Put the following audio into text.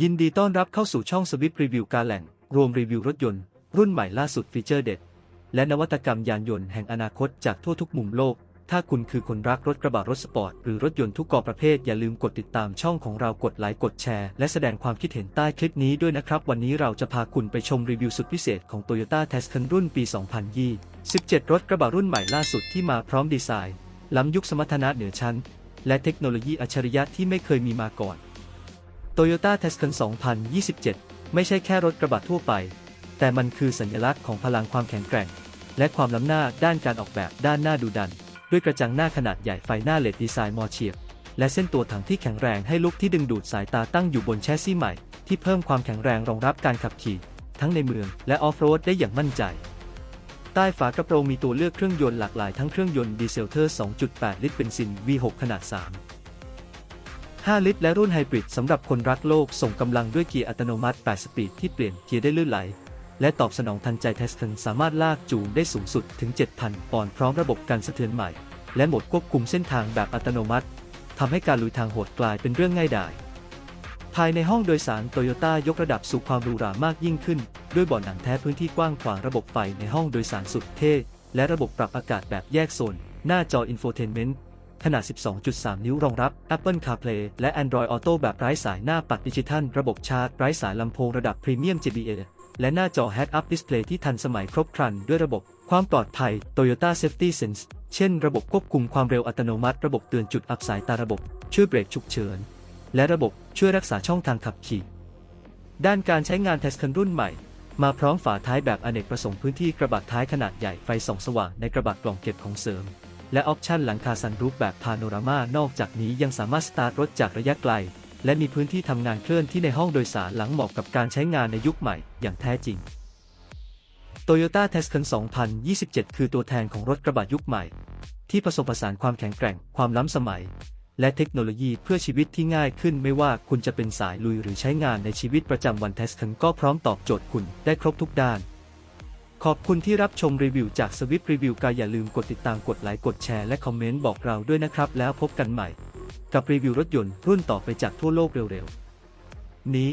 ยินดีต้อนรับเข้าสู่ช่องสวิปรีวิวการแหล่ง รวมรีวิวรถยนต์ รุ่นใหม่ล่าสุดฟีเจอร์เด็ด และนวัตกรรมยานยนต์แห่งอนาคตจากทั่วทุกมุมโลก ถ้าคุณคือคนรักรถกระบะรถสปอร์ต หรือรถยนต์ทุกกอประเภท อย่าลืมกดติดตามช่องของเรากดไลค์กดแชร์ และแสดงความคิดเห็นใต้คลิปนี้ด้วยนะครับ วันนี้เราจะพาคุณไปชมรีวิวสุดพิเศษของ Toyota t a s c a n รุ่นปี 2020 17 รถกระบะรุ่นใหม่ล่าสุดที่มาพร้อมดีไซน์ ล้ำยุคสมรรถนะเหนือชั้น และเทคโนโลยีอัจฉริยะที่ไม่เคยมีมาก่อน Toyota t a s c a n 2027 ไม่ใช่แค่รถกระบะทั่วไป แต่มันคือสัญลักษณ์ของพลังความแข็งแกร่ง และความล้ำหน้าด้านการออกแบบด้านหน้าดูดัน ด้วยกระจังหน้าขนาดใหญ่ไฟหน้าเลดดีไซน์มอเฉียบ และเส้นตัวถังที่แข็งแรงให้ลุกที่ดึงดูดสายตาตั้งอยู่บนแชสซีใหม่ ที่เพิ่มความแข็งแรงรองรับการขับขี่ ทั้งในเมืองและออฟโรดได้อย่างมั่นใจ ใต้ฝากระโปรงมีตัวเลือกเครื่องยนต์หลากหลายทั้งเครื่องยนต์ดีเซลเทอร์ 2.8 ลิตรเบนซิน V6 ขนาด 3 5 ลิตร และรุ่นไฮบริดสำหรับคนรักโลกส่งกำลังด้วยเกียร์อัตโนมัติ 8 สปีดที่เปลี่ยนเกียร์ได้ลื่นไหล และตอบสนองทันใจเทสคันสามารถลากจูงได้สูงสุดถึง 7,000 ปอนด์พร้อมระบบการสะเทือนใหม่ และโหมดควบคุมเส้นทางแบบอัตโนมัติทำให้การลุยทางโหดกลายเป็นเรื่องง่ายดายายในห้องโดยสารโตโยต้ายกระดับสู่ความหรูหรามากยิ่งขึ้น ด้วยบาะหนังแท้พื้นที่กว้างขวางระบบไฟในห้องโดยสารสุดเท่ และระบบปรับอากาศแบบแยกโซน หน้าจออินโฟเทนเมนต์ขนาด 12.3 นิ้วรองรับ Apple CarPlay และ Android Auto แบบไร้สายหน้าปัดดิจิทัล ระบบชาร์จไร้สายลำโพงระดับพรีเมียม JBL และหน้าจอ Head-Up Display ที่ทันสมัยครบครันด้วยระบบความปลอดภัย Toyota Safety Sense เช่น ระบบควบคุมความเร็วอัตโนมัติ ระบบเตือนจุดอับสายตาระบบช่วยเบรกฉุกเฉิน และระบบช่วยรักษาช่องทางขับขี่ ด้านการใช้งานเทสคันรุ่นใหม่ มาพร้อมฝาท้ายแบบอเนกประสงค์พื้นที่กระบะท้ายขนาดใหญ่ไฟส่องสว่างในกระบะกล่องเก็บของเสริม และออปชั่นหลังคาซันรูฟแบบพาโนรามานอกจากนี้ยังสามารถสตาร์ทรถจากระยะไกล และมีพื้นที่ทำงานเคลื่อนที่ในห้องโดยสารหลังเหมาะกับการใช้งานในยุคใหม่อย่างแท้จริง Toyota t a s c a n 2027 คือตัวแทนของรถกระบะยุคใหม่ ที่ผสมผสานความแข็งแกร่ง ความล้ำสมัย และเทคโนโลยีเพื่อชีวิตที่ง่ายขึ้นไม่ว่าคุณจะเป็นสายลุยหรือใช้งานในชีวิตประจำวันเทสทันก็พร้อมตอบโจทย์คุณได้ครบทุกด้าน ขอบคุณที่รับชมรีวิวจากสวิปรีวิวกายอย่าลืมกดติดตามกดไลค์กดแชร์และคอมเมนต์บอกเราด้วยนะครับ แล้วพบกันใหม่ กับรีวิวรถยนต์รุ่นต่อไปจากทั่วโลกเร็วๆ นี้